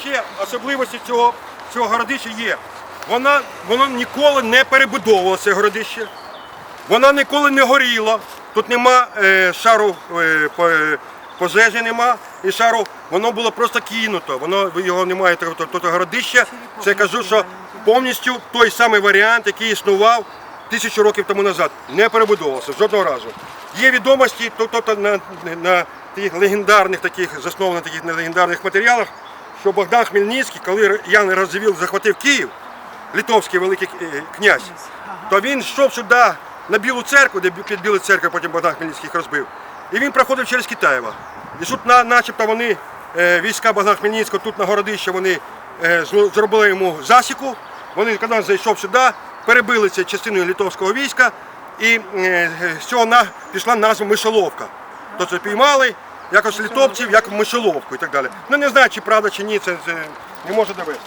Ще особливості цього, цього городища є. Вона, воно ніколи не перебудовувалося городище. Вона ніколи не горіла. Тут нема е, шару е, е, пожежі, нема і шару. Воно було просто кинуто. Воно його немає. Тут городище. Це кажу, що повністю той самий варіант, який існував тисячу років тому назад, не перебудовувався жодного разу. Є відомості, тут на, на тих легендарних таких заснованих таких на легендарних матеріалах, що Богдан Хмельницький, коли Ян Радзивіл захватив Київ, литовський великий е, князь, то він йшов сюди на Білу церкву, де під Білу церкву потім Богдан Хмельницький їх розбив. І він проходив через Китаєва. І тут на, начебто вони, е, війська Богдана Хмельницького, тут на городище вони е, зробили йому засіку. Вони, коли він зайшов сюди, перебили це частиною литовського війська, і е, з цього на, пішла назва Мишеловка. Тобто піймали якось літопців, як мишеловку і так далі. Ну не знаю, чи правда, чи ні, це, це не можу довести.